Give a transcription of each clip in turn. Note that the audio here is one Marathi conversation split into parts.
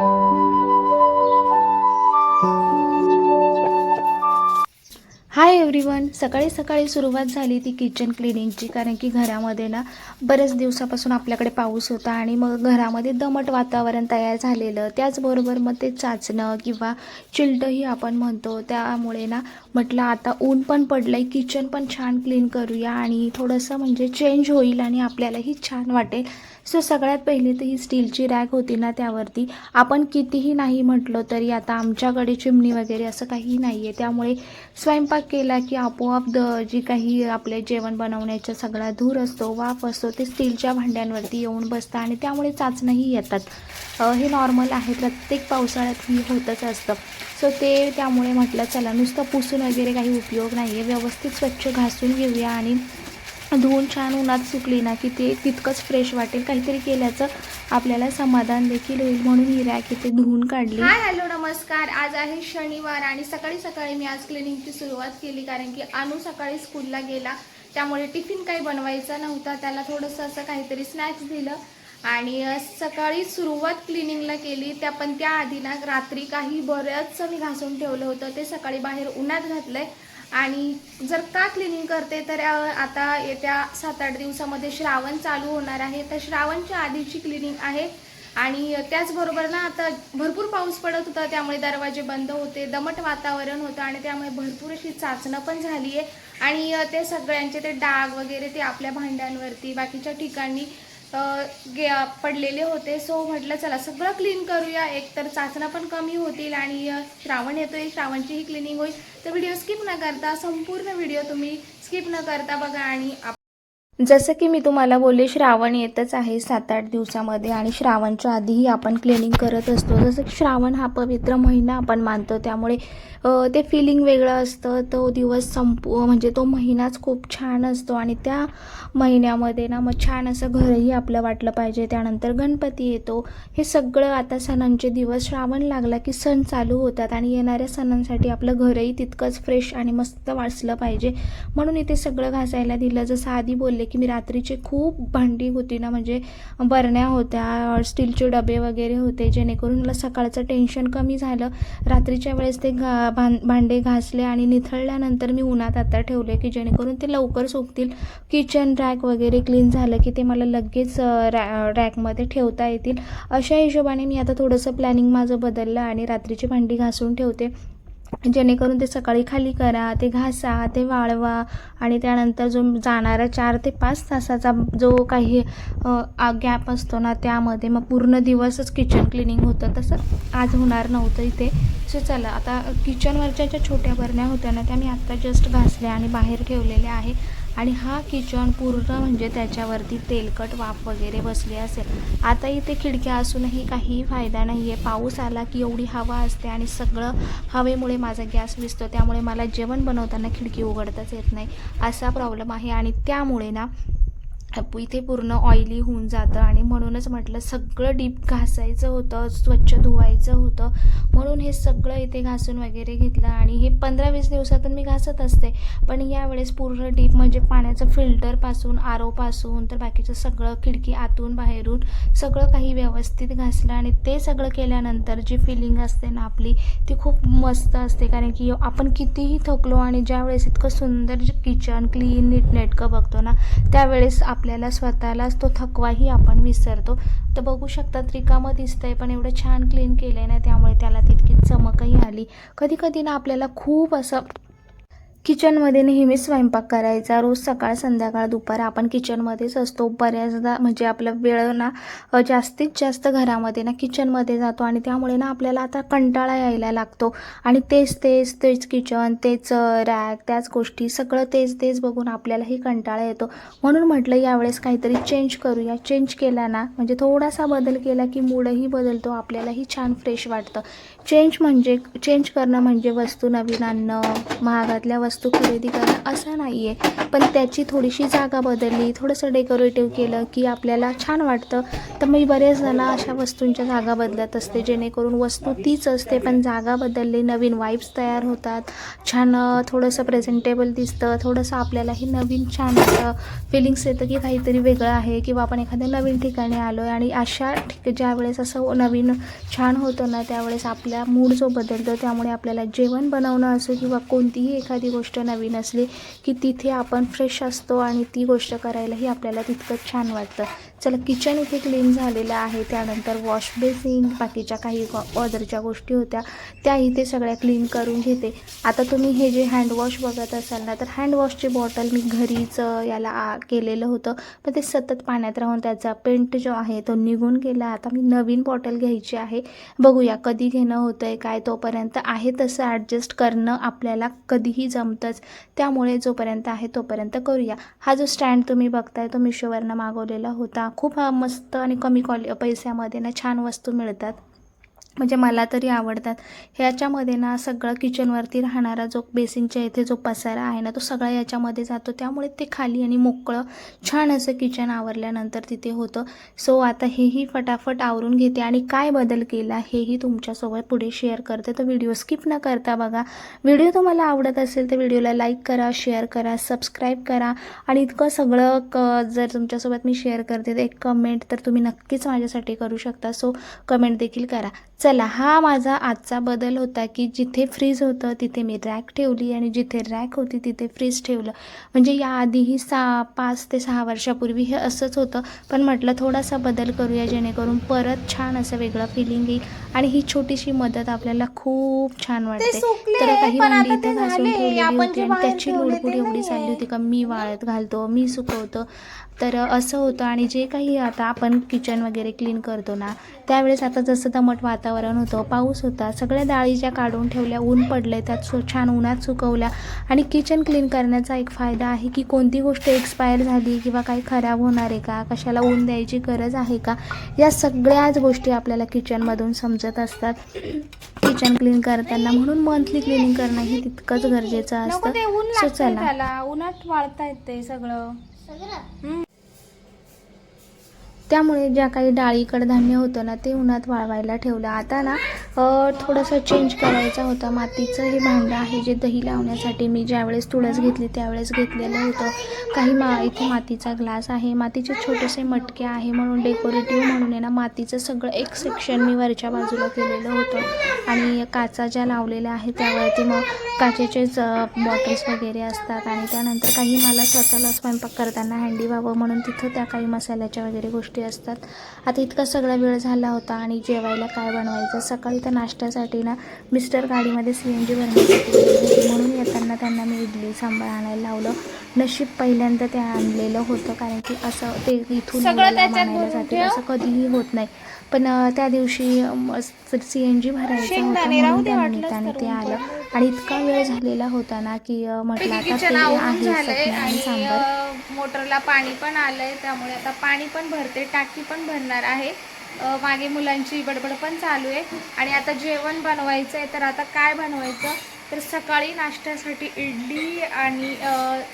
हाय एव्हरीवन सकाळी सकाळी सुरुवात झाली ती किचन क्लिनिंगची कारण की घरामध्ये ना बऱ्याच दिवसापासून आपल्याकडे पाऊस होता आणि मग घरामध्ये दमट वातावरण तयार झालेलं. त्याचबरोबर मग ते चाचणं किंवा चिलटंही आपण म्हणतो. त्यामुळे ना म्हटलं आता ऊन पण पडलं आहे किचन पण छान क्लीन करूया आणि थोडंसं म्हणजे चेंज होईल आणि आपल्यालाही छान वाटेल. सो सगळ्यात पहिले तर ही स्टीलची रॅक होती ना त्यावरती. आपण कितीही नाही म्हटलो तरी आता आमच्याकडे चिमणी वगैरे असं काही नाही आहे त्यामुळे स्वयंपाक केला की आपोआप द जी काही आपले जेवण बनवण्याचा सगळा धूर असतो वाफ असतो ते स्टीलच्या भांड्यांवरती येऊन बसतं आणि त्यामुळे चाचणंही येतात. हे नॉर्मल आहे प्रत्येक पावसाळ्यात ही होतच असतं. सो ते त्यामुळे म्हटलं चला नुसतं पुसून वगैरे काही उपयोग नाही आहे व्यवस्थित स्वच्छ घासून घेऊया आणि धुवून छान उन्हात सुकली ना की ते तितकंच फ्रेश वाटेल. काहीतरी केल्याचं आपल्याला समाधान देखील होईल. म्हणून ही रॅक इथे धुवून काढली. हाय हॅलो नमस्कार. आज आहे शनिवार आणि सकाळी सकाळी मी आज क्लिनिंगची सुरुवात केली कारण की अनु सकाळी स्कूलला गेला. त्यामुळे टिफिन काही बनवायचा नव्हता. त्याला थोडंसं असं काहीतरी स्नॅक्स दिलं. आणि सकाळी सुरुवात क्लिनिंगला केली. त्या पण त्याआधी ना रात्री काही बरंचसं मी घासून ठेवलं होतं. ते सकाळी बाहेर उन्हात घातलं आहे आणि जर का क्लिनिंग करते तर आता येत्या सात आठ दिवसामध्ये श्रावण चालू होणार आहे. तर श्रावणच्या आधीची क्लिनिंग आहे. आणि त्याचबरोबर ना आता भरपूर पाऊस पडत होता त्यामुळे दरवाजे बंद होते दमट वातावरण होतं आणि त्यामुळे भरपूर अशी चाचणं पण झाली आहे आणि ते सगळ्यांचे ते डाग वगैरे ते आपल्या भांड्यांवरती बाकीच्या ठिकाणी गे पडलेले होते. सो म्हटलं चला सगळं क्लीन करूया. एक तर चाचणं पण कमी होतील आणि अ, श्रावण येतोय. श्रावणचीही क्लिनिंग होईल. तर व्हिडिओ स्किप न करता संपूर्ण व्हिडिओ तुम्ही स्किप न करता बघा आणि आप- जसं की मी तुम्हाला बोलले श्रावण येतच आहे सात आठ दिवसामध्ये आणि श्रावणच्या आधीही आपण क्लिनिंग करत असतो. जसं की श्रावण हा पवित्र महिना आपण मानतो. त्यामुळे ते फिलिंग वेगळं असतं. तो दिवस संपू म्हणजे तो महिनाच खूप छान असतो आणि त्या महिन्यामध्ये ना मग छान असं घरही आपलं वाटलं पाहिजे. त्यानंतर गणपती येतो. हे सगळं आता सणांचे दिवस श्रावण लागला की सण चालू होतात आणि येणाऱ्या सणांसाठी आपलं घरही तितकंच फ्रेश आणि मस्त वाचलं पाहिजे. म्हणून इथे सगळं घासायला दिलं. जसं आधी बोलले की मी रात्रीचे खूप भांडी होती ना म्हणजे बरण्या होत्या स्टीलचे डबे वगैरे होते जेणेकरून मला सकाळचं टेन्शन कमी झालं. रात्रीच्या वेळेस ते घा भां भांडे घासले आणि निथळल्यानंतर मी उन्हात आता ठेवले की जेणेकरून ते लवकर सुकतील. किचन रॅक वगैरे क्लीन झालं की ते मला लगेच रॅ रॅकमध्ये ठेवता येतील. अशा हिशोबाने मी आता थोडंसं प्लॅनिंग माझं बदललं आणि रात्रीची भांडी घासून ठेवते. जेणेकरून ते सकाळी खाली करा ते घासा ते वाळवा आणि त्यानंतर जो जाणारा चार ते पाच तासाचा जो काही गॅप असतो ना त्यामध्ये मग पूर्ण दिवसच किचन क्लिनिंग होतं. तसं आज होणार नव्हतं इथे. सो चला आता किचनवरच्या ज्या छोट्या बरण्या होत्या ना त्या मी आत्ता जस्ट घासल्या आणि बाहेर ठेवलेल्या आहे. आणि हा किचन पूर्ण म्हणजे त्याच्यावरती तेलकट वाफ वगैरे बसली असेल. आता इथे खिडक्या असूनही काही फायदा नाही आहे पाऊस आला की एवढी हवा असते आणि सगळं हवेमुळे माझा गॅस विसतो. त्यामुळे मला जेवण बनवताना खिडकी उघडताच येत नाही. असा प्रॉब्लेम आहे आणि त्यामुळे ना इथे पूर्ण ऑइली होऊन जातं आणि म्हणूनच म्हटलं सगळं डीप घासायचं होतं स्वच्छ धुवायचं होतं. म्हणून हे सगळं इथे घासून वगैरे घेतलं आणि हे पंधरा वीस दिवसातून मी घासत असते. पण यावेळेस पूर्ण डीप म्हणजे पाण्याचं फिल्टरपासून आर ओपासून तर बाकीचं सगळं खिडकी आतून बाहेरून सगळं काही व्यवस्थित घासलं आणि ते सगळं केल्यानंतर जी फिलिंग असते ना आपली ती खूप मस्त असते. कारण की आपण कितीही थकलो आणि ज्यावेळेस इतकं सुंदर जे किचन क्लीन नीटनेटकं बघतो ना त्यावेळेस आप आपल्याला स्वतःलाच तो थकवाही आपण विसरतो. तर बघू शकता रिकामं दिसतंय पण एवढं छान क्लीन केलं आहे ना त्यामुळे त्याला तितकी चमकही आली. कधी कधी ना आपल्याला खूप असं किचनमध्ये नेहमी स्वयंपाक करायचा. रोज सकाळ संध्याकाळ दुपार आपण किचनमध्येच असतो. बऱ्याचदा म्हणजे आपला वेळ ना जास्तीत जास्त घरामध्ये ना किचनमध्ये जातो आणि त्यामुळे ना आपल्याला आता कंटाळा यायला लागतो. आणि तेच तेच तेच किचन तेच रॅक त्याच गोष्टी सगळं तेच तेच बघून आपल्यालाही कंटाळा येतो. म्हणून म्हटलं यावेळेस काहीतरी चेंज करूया. चेंज केला ना म्हणजे थोडासा बदल केला की मूडही बदलतो आपल्यालाही छान फ्रेश वाटतं. चेंज म्हणजे चेंज करणं म्हणजे वस्तू नवीन आणणं महागातल्या वस्तू वस्तू खरेदी करणं असं नाही आहे पण त्याची थोडीशी जागा बदलली थोडंसं डेकोरेटिव्ह केलं की आपल्याला छान वाटतं. तर मी बरेच जण अशा वस्तूंच्या जागा बदलत असते जेणेकरून वस्तू तीच असते पण जागा बदलली नवीन वाईब्स तयार होतात. छान थोडंसं प्रेझेंटेबल दिसतं थोडंसं आपल्यालाही नवीन छान फिलिंग्स येतं की काहीतरी वेगळं आहे किंवा आपण एखाद्या नवीन ठिकाणी आलो आहे आणि अशा ठिक ज्यावेळेस असं नवीन छान होतं ना त्यावेळेस आपल्या मूड जो बदलतो त्यामुळे आपल्याला जेवण बनवणं असो किंवा कोणतीही एखादी गोष्ट गोष्ट नवीन असली की तिथे आपण फ्रेश असतो आणि ती गोष्ट करायलाही आपल्याला तितकंच छान वाटतं. चला किचन इथे क्लीन झालेलं आहे. त्यानंतर वॉश बेसिन बाकीच्या काही ऑदरच्या गोष्टी होत्या त्या इथे सगळ्या क्लीन करून घेते. आता तुम्ही हे जे हँडवॉश बघत असाल ना तर हँडवॉशची बॉटल मी घरीच याला आ केलेलं होतं. पण ते सतत पाण्यात राहून त्याचा पेंट जो आहे तो निघून गेला. आता मी नवीन बॉटल घ्यायची आहे. बघूया कधी घेणं होतं आहे काय तोपर्यंत आहे तसं ॲडजस्ट करणं आपल्याला कधीही जमतंच. त्यामुळे जोपर्यंत आहे तोपर्यंत करूया. हा जो स्टँड तुम्ही बघताय तो मिशोवरनं मागवलेला होता. खूप हा मस्त आणि कमी क्वालि पैशामध्ये ना छान वस्तू मिळतात. म्हणजे मला तरी आवडतात. ह्याच्यामध्ये ना सगळं किचनवरती राहणारा जो बेसिनच्या इथे जो पसारा आहे ना तो सगळा याच्यामध्ये जातो. त्यामुळे ते खाली आणि मोकळं छान असं किचन आवरल्यानंतर तिथे होतं. सो आता हेही फटाफट आवरून घेते. आणि काय बदल केला हेही तुमच्यासोबत पुढे शेअर करते. तर व्हिडिओ स्किप न करता बघा. व्हिडिओ तुम्हाला आवडत असेल तर व्हिडिओला लाईक करा शेअर करा सबस्क्राईब करा. आणि इतकं सगळं क जर तुमच्यासोबत मी शेअर करते तर एक कमेंट तर तुम्ही नक्कीच माझ्यासाठी करू शकता. सो कमेंट देखील करा. चला हा माझा आजचा बदल होता की जिथे फ्रीज होतं तिथे मी रॅक ठेवली आणि जिथे रॅक होती तिथे फ्रीज ठेवलं म्हणजे याआधीही सहा पाच ते सहा वर्षापूर्वी हे असंच होतं पण म्हटलं थोडासा बदल करूया जेणेकरून परत छान असं वेगळं फिलिंग येईल आणि ही छोटीशी मदत आपल्याला खूप छान वाटते तर काही भांडी इथे ते घासून. ठेवलेली आपण होती आणि त्याची ठेवले ते एवढी. चालली होती का मी वाळत घालतो मी सुकवतो तर असं होतं आणि जे काही आता आपण किचन वगैरे क्लीन करतो ना त्यावेळेस आता जसं दमट वातावरण होतं पाऊस होता सगळ्या डाळी ज्या काढून ठेवल्या ऊन पडले त्यात सु छान उन्हात सुकवल्या. आणि किचन क्लीन करण्याचा एक फायदा आहे की कोणती गोष्ट एक्सपायर झाली किंवा काही खराब होणार आहे का कशाला ऊन द्यायची गरज आहे का या सगळ्याच गोष्टी आपल्याला किचनमधून समजत असतात. किचन क्लीन करताना म्हणून मंथली क्लिनिंग करणं हे तितकंच गरजेचं असतं. चला. उन्हात वाळता येते सगळं. त्यामुळे ज्या काही डाळी कडधान्य होतं ना ते उन्हात वाळवायला ठेवलं. आता ना थोडंसं चेंज करायचा होता. मातीचं हे भांडं आहे जे दही लावण्यासाठी मी ज्यावेळेस तुळस घेतली त्यावेळेस घेतलेलं होतं. काही मा इथे मातीचा ग्लास आहे. मातीचे छोटेसे मटके आहे म्हणून डेकोरेटिव्ह म्हणून आहे ना मातीचं सगळं एक सेक्शन मी वरच्या बाजूला केलेलं होतं. आणि काचा ज्या लावलेल्या आहेत त्यावरती मग काचेचेच बॉटल्स वगैरे असतात. आणि त्यानंतर काही मला स्वतःला स्वयंपाक करताना हँडी व्हावं म्हणून तिथं त्या काही मसाल्याच्या वगैरे गोष्टी असतात. आता इतका सगळा वेळ झाला होता आणि जेवायला काय बनवायचं? सकाळी तर नाश्त्यासाठी ना मिस्टर गाडीमध्ये सी एन जी भरण्यासाठी म्हणून येताना त्यांना मी इडली सांबार आणायला लावलं. नशीब पहिल्यांदा ते आणलेलं होतं कारण की असं ते इथून ठेव. असं कधीही होत नाही. पण त्या दिवशी सी एन जी भरायचं होतं निमित्ताने ते आलं. आणि इतका वेळ झालेला होता ना की म्हटलं आता ते आहे आणि सांबार. मोटरला पाणी पण आलंय त्यामुळे आता पाणी पण भरते टाकी पण भरणार आहे. मागे मुलांची बडबड पण चालू आहे. आणि आता जेवण बनवायचं आहे तर आता काय बनवायचं? तर सकाळी नाश्त्यासाठी इडली आणि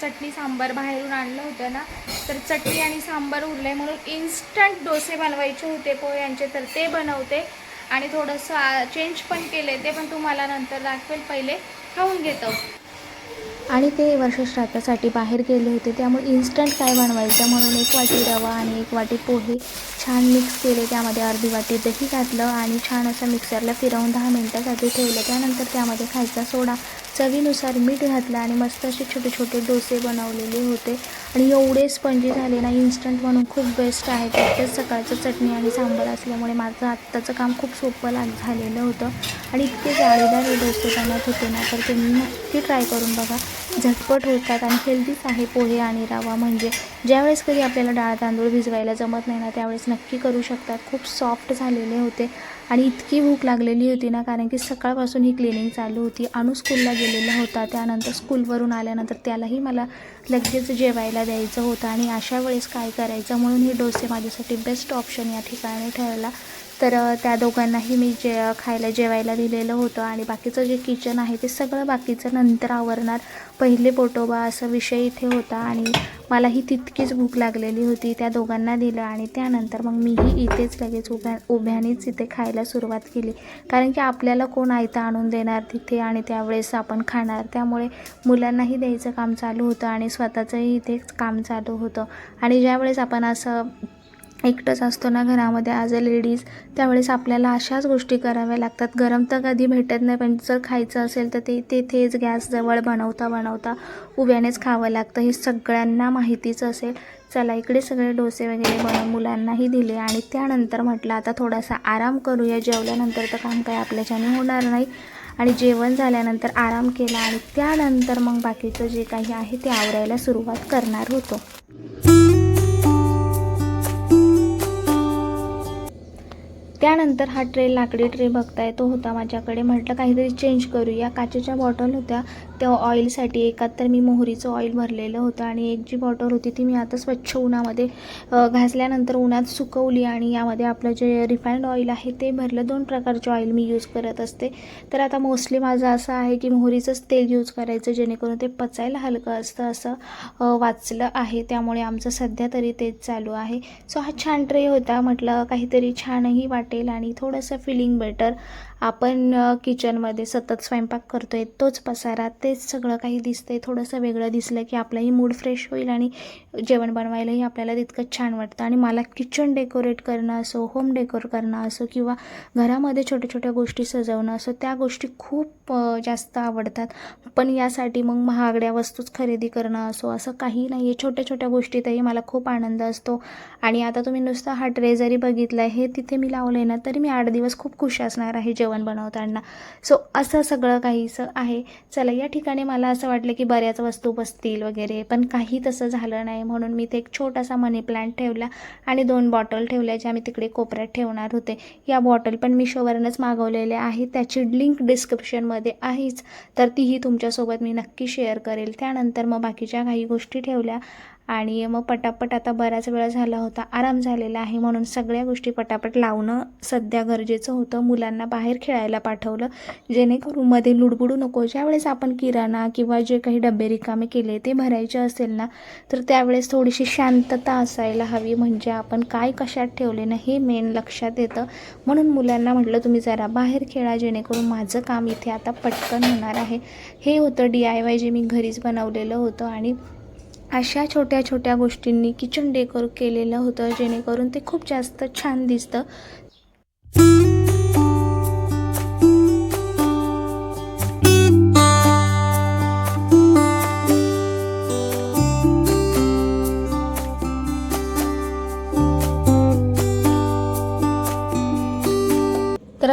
चटणी सांबार बाहेरून आणलं होतं ना तर चटणी आणि सांबार उरले म्हणून इन्स्टंट डोसे बनवायचे होते पोह्यांचे तर ते बनवते. आणि थोडंसं चेंज पण केले ते पण तुम्हाला नंतर दाखवेल. पहिले खाऊन घेतो. आणि ते वर्षश्राद्धासाठी बाहेर गेले होते त्यामुळे इन्स्टंट काय बनवायचं? म्हणून एक वाटी रवा आणि एक वाटी पोहे छान मिक्स केले त्यामध्ये अर्धी वाटी दही घातलं आणि छान असं मिक्सरला फिरवून दहा मिनटासाठी ठेवलं. त्यानंतर त्यामध्ये खायचा सोडा. चवीनुसार मीठ घातलं आणि मस्त असे छोटे छोटे डोसे बनवलेले होते. आणि एवढे स्पंजी झाले ना इन्स्टंट म्हणून खूप बेस्ट आहे. त्याच्यात सकाळचं चटणी आणि सांबार असल्यामुळे माझं आत्ताचं काम खूप सोपं लाग झालेलं होतं. आणि इतके जाळीदार हे डोसे बनत होते ना तर तुम्ही नक्की ट्राय करून बघा. झटपट होतात आणि हेल्दीच आहे पोहे आणि रवा म्हणजे. ज्यावेळेस कधी आपल्याला डाळ तांदूळ भिजवायला जमत नाही ना त्यावेळेस नक्की करू शकतात. खूप सॉफ्ट झालेले होते. आणि इतकी भूक लागलेली होती ना कारण की सकाळपासून ही क्लिनिंग चालू होती. अनु स्कूलला गेलेला होता. त्यानंतर स्कूलवरून आल्यानंतर त्यालाही मला लगेच जेवायला द्यायचं होतं आणि अशा वेळेस काय करायचं? म्हणून हे डोसे माझ्यासाठी बेस्ट ऑप्शन या ठिकाणी ठरला तर त्या दोघांनाही मी जे खायला जेवायला दिलेलं होतं आणि बाकीचं जे किचन आहे ते सगळं बाकीचं नंतर आवरणार. पहिले पोटोबा असा विषय इथे होता आणि मलाही तितकीच भूक लागलेली होती त्या दोघांना दिलं आणि त्यानंतर मग मीही इथेच लगेच उभ्या उभ्यानेच इथे खायला सुरुवात केली. कारण की आपल्याला कोण आयता आणून देणार तिथे आणि त्यावेळेस आपण खाणार. त्यामुळे मुलांनाही द्यायचं काम चालू होतं आणि स्वतःचंही इथेच काम चालू होतं. आणि ज्यावेळेस आपण असं एकटंच असतो ना घरामध्ये ॲज अ लेडीज त्यावेळेस आपल्याला अशाच गोष्टी कराव्या लागतात. गरम तर कधी भेटत नाही पण जर खायचं असेल तर ते तेथेच गॅसजवळ बनवता बनवता उभ्यानेच खावं लागतं. हे सगळ्यांना माहितीच असेल. चला इकडे सगळे डोसे वगैरे बनवून मुलांनाही दिले आणि त्यानंतर म्हटलं आता थोडासा आराम करूया. जेवल्यानंतर तर काम काही आपल्याच्याने होणार नाही. आणि जेवण झाल्यानंतर आराम केला आणि त्यानंतर मग बाकीचं जे काही आहे ते आवरायला सुरुवात करणार होतो. त्यानंतर हा ट्रे लाकडी ट्रे बघताय तो होता माझ्याकडे. म्हटलं काहीतरी चेंज करूया. काचेच्या बॉटल होत्या. त्या ऑइलसाठी एकात तर मी मोहरीचं ऑइल भरलेलं होतं आणि एक जी बॉटल होती ती मी आता स्वच्छ उन्हामध्ये घासल्यानंतर उन्हात सुकवली आणि यामध्ये आपलं जे रिफाईंड ऑइल आहे ते भरलं. दोन प्रकारचे ऑइल मी यूज करत असते. तर आता मोस्टली माझं असं आहे की मोहरीचंच तेल यूज करायचं जेणेकरून ते पचायला हलकं असतं असं वाचलं आहे. त्यामुळे आमचं सध्या तरी तेच चालू आहे. सो हा छान ट्रे होता. म्हटलं काहीतरी छानही वाटेल. आणि थोडंसं फिलिंग बेटर आपण किचनमध्ये सतत स्वयंपाक करतो आहे तोच पसारा तेच सगळं काही दिसतंय थोडंसं वेगळं दिसलं की आपलाही मूड फ्रेश होईल आणि जेवण बनवायलाही आपल्याला तितकंच छान वाटतं. आणि मला किचन डेकोरेट करणं असो होम डेकोर करणं असो किंवा घरामध्ये छोट्या छोट्या गोष्टी सजवणं असो त्या गोष्टी खूप जास्त आवडतात. पण यासाठी मग महागड्या वस्तूच खरेदी करणं असो असं काही नाही आहे छोट्या छोट्या गोष्टीतही मला खूप आनंद असतो. आणि आता तुम्ही नुसता हा ट्रे जरी बघितला हे तिथे मी लावलं आहे ना तरी मी आठ दिवस खूप खुश असणार आहे जेवण बनवताना. सो असं सगळं काहीसं आहे. चला या ठिकाणी मला असं वाटलं की बऱ्याच वस्तू बसतील वगैरे पण काही तसं झालं नाही म्हणून मी ते एक छोटासा मनी प्लांट ठेवला आणि दोन बॉटल ठेवल्या ज्या मी तिकडे कोपऱ्यात ठेवणार होते. या बॉटल पण मिशोवरूनच मागवलेल्या आहेत त्याची लिंक डिस्क्रिप्शनमध्ये आहेच. तर तीही तुमच्यासोबत मी नक्की शेअर करेल. त्यानंतर मग बाकीच्या काही गोष्टी ठेवल्या. आणि मग पटापट आता बराच वेळ झाला होता आराम झालेला आहे म्हणून सगळ्या गोष्टी पटापट लावणं सध्या गरजेचं होतं. मुलांना बाहेर खेळायला पाठवलं जेणेकरून मध्ये लुडबुडू नको. ज्यावेळेस आपण किराणा किंवा जे काही डबे रिकामे केले ते भरायचे असेल ना तर त्यावेळेस थोडीशी शांतता असायला हवी. म्हणजे आपण काय कशात ठेवले ना हे मेन लक्षात येतं. म्हणून मुलांना म्हटलं तुम्ही जरा बाहेर खेळा जेणेकरून माझं काम इथे आता पटकन होणार आहे. हे होतं डी आय वाय जे मी घरीच बनवलेलं होतं आणि अशा छोट्या छोट्या गोष्टींनी किचन डेकोर केलेलं होतं जेणेकरून ते खूप जास्त छान दिसतं.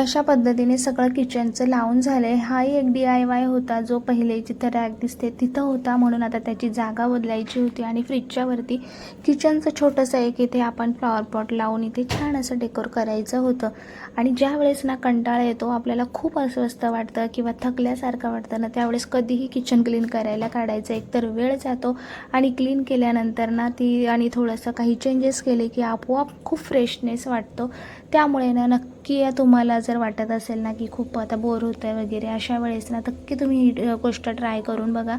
अशा पद्धतीने सगळं किचनचं लावून झालं आहे हाही एक डी आय वाय होता जो पहिले जिथं रॅक दिसते तिथं होता म्हणून आता त्याची जागा बदलायची होती आणि फ्रीजच्या वरती किचनचं छोटंसं एक इथे आपण फ्लॉवर पॉट लावून इथे छान असं डेकोर करायचं होतं. आणि ज्या वेळेस ना कंटाळा येतो आपल्याला खूप अस्वस्थ वाटतं किंवा थकल्यासारखं वाटतं ना त्यावेळेस कधीही किचन क्लीन करायला काढायचं. एकतर वेळ जातो आणि क्लीन केल्यानंतर ना ती आणि थोडंसं काही चेंजेस केले की आपोआप खूप फ्रेशनेस वाटतो. त्यामुळे ना नक्की तुम्हाला जर वाटत असेल ना की खूप आता बोर होत आहे वगैरे अशा वेळेस ना नक्की तुम्ही ही गोष्ट ट्राय करून बघा.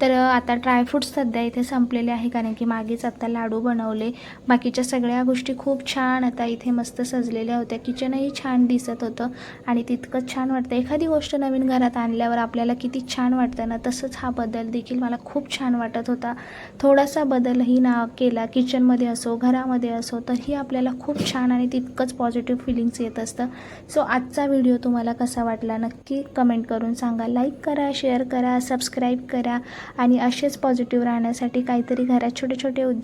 तर आता ड्रायफ्रूट्स सध्या इथे संपलेले आहे कारण की मागेच आता लाडू बनवले. बाकीच्या सगळ्या गोष्टी खूप छान आता इथे मस्त सजलेल्या होत्या. किचनही छान दिसत होतं आणि तितकंच छान वाटतं. एखादी गोष्ट नवीन घरात आणल्यावर आपल्याला किती छान वाटतं ना तसंच हा बदल देखील मला खूप छान वाटत होता. थोडासा बदलही ना केला किचनमध्ये असो घरामध्ये असो तरीही आपल्याला खूप छान आणि तितकंच पॉझिटिव्ह फिलिंग्स येत असतं. सो आजचा व्हिडिओ तुम्हाला कसा वाटला नक्की कमेंट करून सांगा. लाईक करा शेअर करा सबस्क्राईब करा. आणि असेच पॉझिटिव्ह राहण्यासाठी काहीतरी घरात छोटे छोटे उद्योग